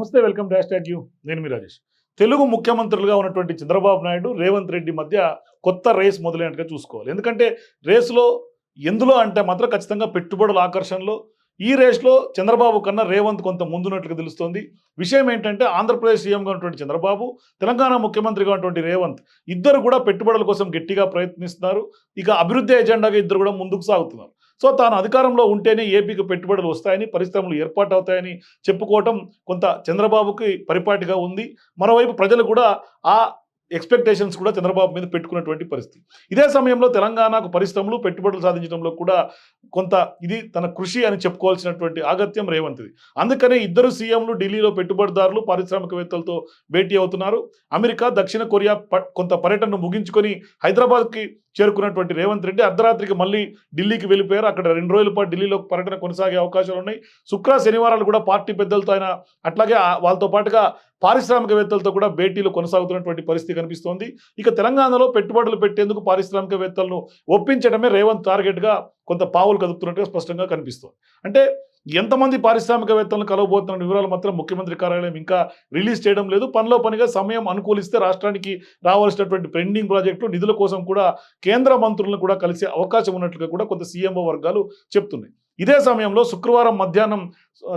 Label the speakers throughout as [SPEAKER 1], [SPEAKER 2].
[SPEAKER 1] నమస్తే welcome dash tag you. నేను మీ రాజేష్. తెలుగు ముఖ్యమంత్రులుగా ఉన్నటువంటి చంద్రబాబు నాయుడు రేవంత్ రెడ్డి మధ్య కొత్త రేస్ మొదలైనట్టుగా చూసుకోవాలి. ఎందుకంటే రేసులో ఎందులో అంటే మాత్రం ఖచ్చితంగా పెట్టుబడుల ఆకర్షణలో ఈ రేస్లో చంద్రబాబు కన్నా రేవంత్ కొంత ముందున్నట్లుగా తెలుస్తోంది. విషయం ఏంటంటే ఆంధ్రప్రదేశ్ సీఎంగా ఉన్నటువంటి చంద్రబాబు తెలంగాణ ముఖ్యమంత్రిగా ఉన్నటువంటి రేవంత్ ఇద్దరు కూడా పెట్టుబడుల కోసం గట్టిగా ప్రయత్నిస్తున్నారు. ఇక అభివృద్ధి ఎజెండాగా ఇద్దరు కూడా ముందుకు సాగుతున్నారు. సో తాను అధికారంలో ఉంటేనే ఏపీకి పెట్టుబడులు వస్తాయని పరిశ్రమలు ఏర్పాటు అవుతాయని చెప్పుకోవటం కొంత చంద్రబాబుకి పరిపాటిగా ఉంది. మరోవైపు ప్రజలు కూడా ఆ ఎక్స్పెక్టేషన్స్ కూడా చంద్రబాబు మీద పెట్టుకున్నటువంటి పరిస్థితి. ఇదే సమయంలో తెలంగాణకు పరిశ్రమలు పెట్టుబడులు సాధించడంలో కూడా కొంత ఇది తన కృషి అని చెప్పుకోవాల్సినటువంటి ఆగత్యం రేవంత్ది. అందుకనే ఇద్దరు సీఎంలు ఢిల్లీలో పెట్టుబడిదారులు పారిశ్రామికవేత్తలతో భేటీ అవుతున్నారు. అమెరికా దక్షిణ కొరియా కొంత పర్యటనను ముగించుకొని హైదరాబాద్కి చేరుకున్నటువంటి రేవంత్ రెడ్డి అర్ధరాత్రికి మళ్ళీ ఢిల్లీకి వెళ్ళిపోయారు. అక్కడ రెండు రోజుల పాటు ఢిల్లీలో పర్యటన కొనసాగే అవకాశాలు ఉన్నాయి. శుక్ర శనివారాలు కూడా పార్టీ పెద్దలతో ఆయన అట్లాగే వాళ్ళతో పాటుగా పారిశ్రామికవేత్తలతో కూడా భేటీలు కొనసాగుతున్నటువంటి పరిస్థితి కనిపిస్తోంది. ఇక తెలంగాణలో పెట్టుబడులు పెట్టేందుకు పారిశ్రామికవేత్తలను ఒప్పించడమే రేవంత్ టార్గెట్గా కొంత పావులు కదుపుతున్నట్టుగా స్పష్టంగా కనిపిస్తోంది. అంటే ఎంతమంది పారిశ్రామికవేత్తలను కలవబోతున్న వివరాలు మాత్రం ముఖ్యమంత్రి కార్యాలయం ఇంకా రిలీజ్ చేయడం లేదు. పనిలో పనిగా సమయం అనుకూలిస్తే రాష్ట్రానికి రావాల్సినటువంటి పెండింగ్ ప్రాజెక్టులు నిధుల కోసం కూడా కేంద్ర మంత్రులను కూడా కలిసే అవకాశం ఉన్నట్లుగా కూడా కొంత సీఎంఓ వర్గాలు చెప్తున్నాయి. ఇదే సమయంలో శుక్రవారం మధ్యాహ్నం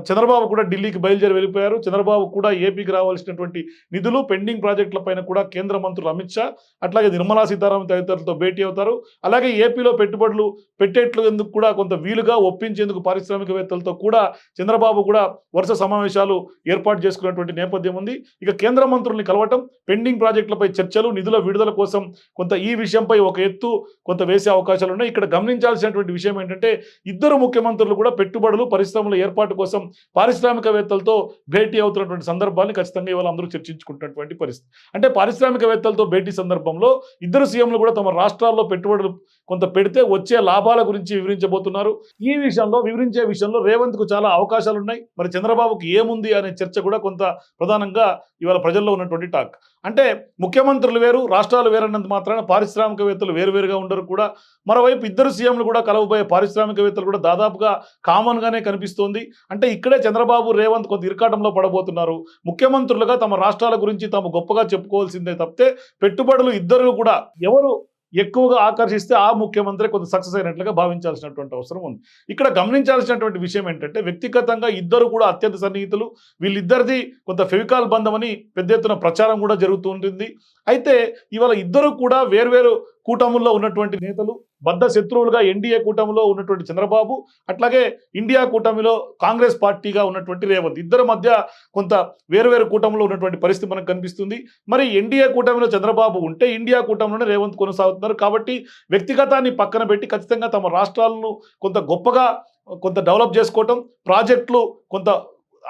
[SPEAKER 1] చంద్రబాబు కూడా ఢిల్లీకి బయలుదేరి వెళ్ళిపోయారు. చంద్రబాబు కూడా ఏపీకి రావాల్సినటువంటి నిధులు పెండింగ్ ప్రాజెక్టుల పైన కూడా కేంద్ర మంత్రులు అమిత్ షా అట్లాగే నిర్మలా సీతారామన్ తదితరులతో భేటీ అవుతారు. అలాగే ఏపీలో పెట్టుబడులు పెట్టేట్లేందుకు కూడా కొంత వీలుగా ఒప్పించేందుకు పారిశ్రామికవేత్తలతో కూడా చంద్రబాబు కూడా వరుస సమావేశాలు ఏర్పాటు చేసుకున్నటువంటి నేపథ్యం ఉంది. ఇక కేంద్ర మంత్రుల్ని కలవటం పెండింగ్ ప్రాజెక్టులపై చర్చలు నిధుల విడుదల కోసం కొంత ఈ విషయంపై ఒక ఎత్తు కొంత వేసే అవకాశాలు ఉన్నాయి ఇక్కడ గమనించాల్సినటువంటి విషయం ఏంటంటే ఇద్దరు ముఖ్యమంత్రి ముఖ్యమంత్రులు కూడా పెట్టుబడులు పరిశ్రమల ఏర్పాటు కోసం పారిశ్రామికవేత్తలతో భేటీ అవుతున్నటువంటి సందర్భాన్ని ఖచ్చితంగా ఇవాళ అందరూ చర్చించుకుంటున్నటువంటి పరిస్థితి. అంటే పారిశ్రామికవేత్తలతో భేటీ సందర్భంలో ఇద్దరు సీఎంలు కూడా తమ రాష్ట్రాల్లో పెట్టుబడులు కొంత పెడితే వచ్చే లాభాల గురించి వివరించబోతున్నారు. ఈ విషయంలో వివరించే విషయంలో రేవంత్కు చాలా అవకాశాలు ఉన్నాయి మరి చంద్రబాబుకి ఏముంది అనే చర్చ కూడా కొంత ప్రధానంగా ఇవాళ ప్రజల్లో ఉన్నటువంటి టాక్. అంటే ముఖ్యమంత్రులు వేరు రాష్ట్రాలు వేరన్నంత మాత్రాన పారిశ్రామికవేత్తలు వేరువేరుగా ఉండరు కూడా. మరోవైపు ఇద్దరు సీఎంలు కూడా కలవబోయే పారిశ్రామికవేత్తలు కూడా దాదాపుగా కామన్గానే కనిపిస్తోంది. అంటే ఇక్కడే చంద్రబాబు రేవంత్ కొంత ఇరకాటంలో పడబోతున్నారు. ముఖ్యమంత్రులుగా తమ రాష్ట్రాల గురించి తాము గొప్పగా చెప్పుకోవాల్సిందే తప్పితే పెట్టుబడులు ఇద్దరు కూడా. ఎవరు ఎక్కువగా ఆకర్షిస్తే ఆ ముఖ్యమంత్రి కొంత సక్సెస్ అయినట్లుగా భావించాల్సినటువంటి అవసరం ఉంది. ఇక్కడ గమనించాల్సినటువంటి విషయం ఏంటంటే వ్యక్తిగతంగా ఇద్దరు కూడా అత్యంత సన్నిహితులు. వీళ్ళిద్దరిది కొంత ఫెవికాల్ బంధం అని పెద్ద ఎత్తున ప్రచారం కూడా జరుగుతూ ఉంటుంది. అయితే ఇవాళ ఇద్దరు కూడా వేర్వేరు కూటముల్లో ఉన్నటువంటి నేతలు బద్ద శత్రువులుగా ఎన్డీఏ కూటమిలో ఉన్నటువంటి చంద్రబాబు అట్లాగే ఇండియా కూటమిలో కాంగ్రెస్ పార్టీగా ఉన్నటువంటి రేవంత్. ఇద్దరి మధ్య కొంత వేరువేరు కూటమిలో ఉన్నటువంటి పరిస్థితి మనకు కనిపిస్తుంది. మరి ఎన్డీఏ కూటమిలో చంద్రబాబు ఉంటే ఇండియా కూటమిలోనే రేవంత్ కొనసాగుతున్నారు కాబట్టి వ్యక్తిగతాన్ని పక్కన పెట్టి ఖచ్చితంగా తమ రాష్ట్రాలను కొంత గొప్పగా కొంత డెవలప్ చేసుకోవటం ప్రాజెక్టులు కొంత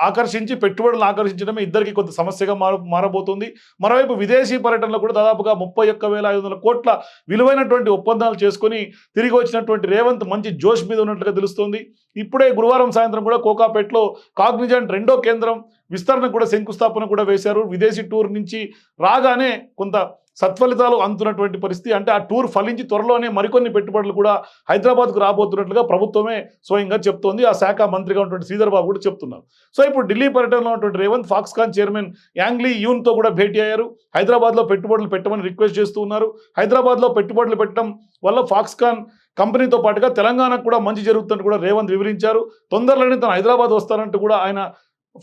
[SPEAKER 1] ఆకర్షించి పెట్టుబడులను ఆకర్షించడమే ఇద్దరికి కొంత సమస్యగా మార మారబోతుంది. మరోవైపు విదేశీ పర్యటనలో కూడా దాదాపుగా ముప్పై ఒక్క వేల ఐదు వందల కోట్ల విలువైనటువంటి ఒప్పందాలు చేసుకొని తిరిగి వచ్చినటువంటి రేవంత్ మంచి జోష్ మీద ఉన్నట్లుగా తెలుస్తోంది. ఇప్పుడే గురువారం సాయంత్రం కూడా కోకాపేట్లో కాగ్నిజెంట్ రెండో కేంద్రం విస్తరణ కూడా శంకుస్థాపన కూడా వేశారు. విదేశీ టూర్ నుంచి రాగానే కొంత సత్ఫలితాలు అందుతున్నటువంటి పరిస్థితి. అంటే ఆ టూర్ ఫలించి త్వరలోనే మరికొన్ని పెట్టుబడులు కూడా హైదరాబాద్కు రాబోతున్నట్లుగా ప్రభుత్వమే స్వయంగా చెప్తోంది. ఆ శాఖ మంత్రిగా ఉన్నటువంటి శ్రీధర్ బాబు కూడా చెప్తున్నారు. సో ఇప్పుడు ఢిల్లీ పర్యటనలో ఉన్నటువంటి రేవంత్ ఫాక్స్కాన్ చైర్మన్ యాంగ్లీ యూన్తో కూడా భేటీ అయ్యారు. హైదరాబాద్లో పెట్టుబడులు పెట్టమని రిక్వెస్ట్ చేస్తూ ఉన్నారు. హైదరాబాద్లో పెట్టుబడులు పెట్టడం వల్ల ఫాక్స్కాన్ కంపెనీతో పాటుగా తెలంగాణకు కూడా మంచి జరుగుతుందని కూడా రేవంత్ వివరించారు. తొందరలోనే తను హైదరాబాద్ వస్తానంటూ కూడా ఆయన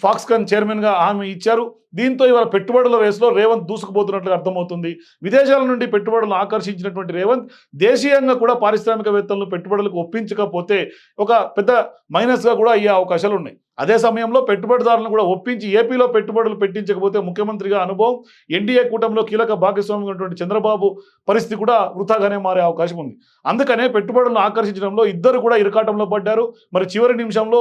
[SPEAKER 1] ఫాక్స్కాన్ చైర్మన్గా హామీ ఇచ్చారు. దీంతో ఇవాళ పెట్టుబడుల రేసులో రేవంత్ దూసుకుపోతున్నట్లు అర్థమవుతుంది. విదేశాల నుండి పెట్టుబడులను ఆకర్షించినటువంటి రేవంత్ దేశీయంగా కూడా పారిశ్రామికవేత్తలను పెట్టుబడులకు ఒప్పించకపోతే ఒక పెద్ద మైనస్గా కూడా అయ్యే అవకాశాలు ఉన్నాయి. అదే సమయంలో పెట్టుబడిదారులను కూడా ఒప్పించి ఏపీలో పెట్టుబడులు పెట్టించకపోతే ముఖ్యమంత్రిగా అనుభవం ఎన్డీఏ కూటమిలో కీలక భాగస్వామ్యమైనటువంటి ఉన్నటువంటి చంద్రబాబు పరిస్థితి కూడా వృథాగానే మారే అవకాశం ఉంది. అందుకనే పెట్టుబడులను ఆకర్షించడంలో ఇద్దరు కూడా ఇరకాటంలో పడ్డారు. మరి చివరి నిమిషంలో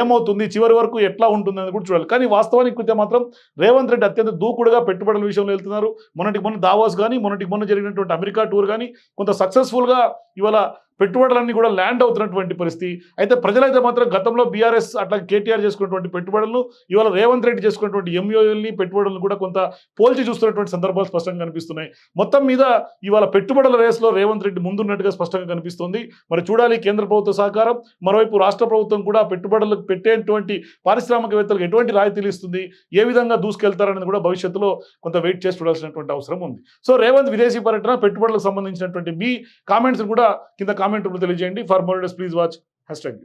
[SPEAKER 1] ఏమవుతుంది? చివరి వరకు ఎట్లా అనేది కూడా చూడాలి. కానీ వాస్తవానికి చూస్తే మాత్రం రేవంత్ రెడ్డి అత్యంత దూకుడుగా పెట్టుబడుల విషయంలో వెళ్తున్నారు. మొన్నటికి మొన్న దావాస్ కానీ మొన్నటికి మొన్న జరిగినటువంటి అమెరికా టూర్ కానీ కొంత సక్సెస్ఫుల్గా ఇవాళ పెట్టుబడులన్నీ కూడా ల్యాండ్ అవుతున్నటువంటి పరిస్థితి. అయితే ప్రజలైతే మాత్రం గతంలో బీఆర్ఎస్ అట్లా కేటీఆర్ చేసుకున్నటువంటి పెట్టుబడులను ఇవాళ రేవంత్ రెడ్డి చేసుకున్నటువంటి ఎంఓఎల్ని పెట్టుబడులను కూడా కొంత పోల్చి చూస్తున్నటువంటి సందర్భాలు స్పష్టంగా కనిపిస్తున్నాయి. మొత్తం మీద ఇవాళ పెట్టుబడుల రేసులో రేవంత్ రెడ్డి ముందున్నట్టుగా స్పష్టంగా కనిపిస్తుంది. మరి చూడాలి కేంద్ర ప్రభుత్వ సహకారం మరోవైపు రాష్ట్ర ప్రభుత్వం కూడా పెట్టుబడులకు పెట్టేటువంటి పారిశ్రామికవేత్తలకు ఎటువంటి రాయితీలు ఇస్తుంది ఏ విధంగా దూసుకెళ్తారనేది కూడా భవిష్యత్తులో కొంత వెయిట్ చేసి చూడాల్సినటువంటి అవసరం ఉంది. సో రేవంత్ విదేశీ పర్యటన పెట్టుబడులకు సంబంధించినటువంటి మీ కామెంట్స్ కూడా కింద కామెంట్ తెలియజేయండి. For more days please watch hashtag